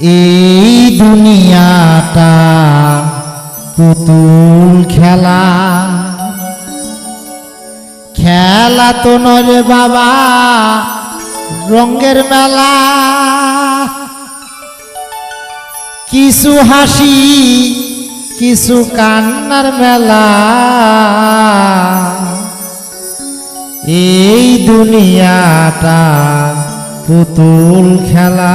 এই দুনিয়াটা পুতুল খেলা। খেলা তো নরে বাবা রঙ্গের মেলা। কিছু হাসি, কিছু কান্নার মেলা। এই দুনিয়াটা পুতুল খেলা।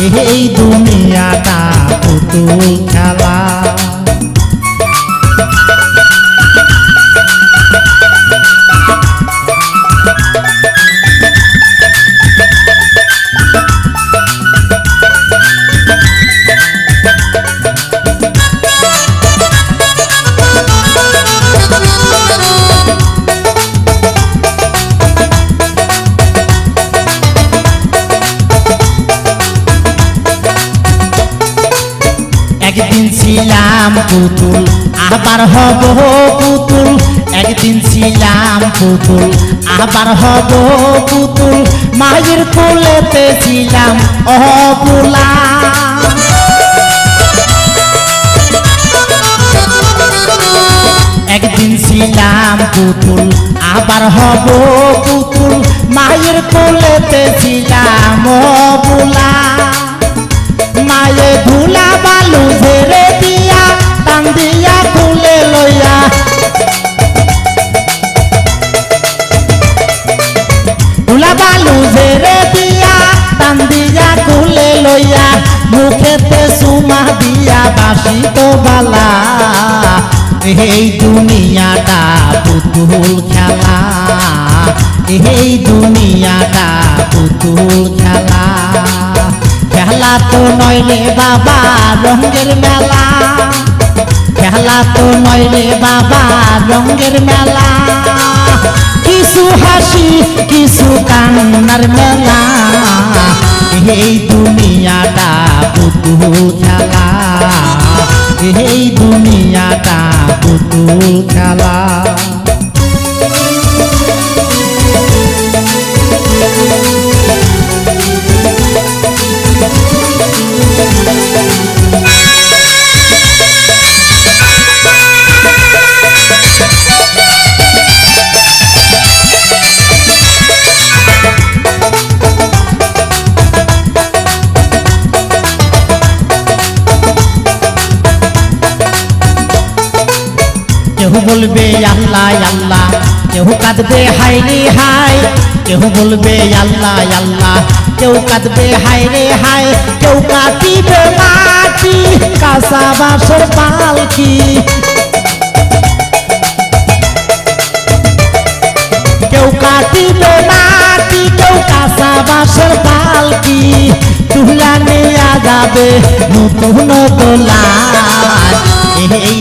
এই দুনিয়াটা পুতুল খেলা। একদিন ছিলাম পুতুল, আবার হব পুতুল। একদিন ছিলাম পুতুল, আবার হব পুতুল। মায়ের কোলেতে ছিলাম অপুলা। একদিন ছিলাম পুতুল, আবার হব পুতুল। মায়ের কোলেতে ছিলাম অপুলা। মায়ে ধুলা বালু ধুলা বালু ঝেড়ে দিয়া টান দিয়া খুলে লইয়া, মুখেতে সুমা দিয়া বাসি তো বালা। এই দুনিয়াটা পুতুল খেলা, এই দুনিয়াটা পুতুল খেলা। খেলা তো নয় রে বাবা, রঙের মেলা। খেলা তো নয় বাবা, রঙের মেলা। কিছু হাসি কিছু কান্নার মেলা। এই দুনিয়াটা পুতু খেলা। এই দুনিয়াটা পুতু খেলা। কেউ বলবে আল্লাহ আল্লাহ। কেউ কাঁদবে হাই রে হাই কেউ বলবে আল্লাহ আল্লাহ। কেউ কাঁদবে হাই রে হাই কেউ কাটিবে মাটি, কাঁচা বাসর পালকি কেউ কাটিবে মাটি, কেউ কাঁচা বাসর পালকি তুলা নেয়া যাবে নতুন দোলা এই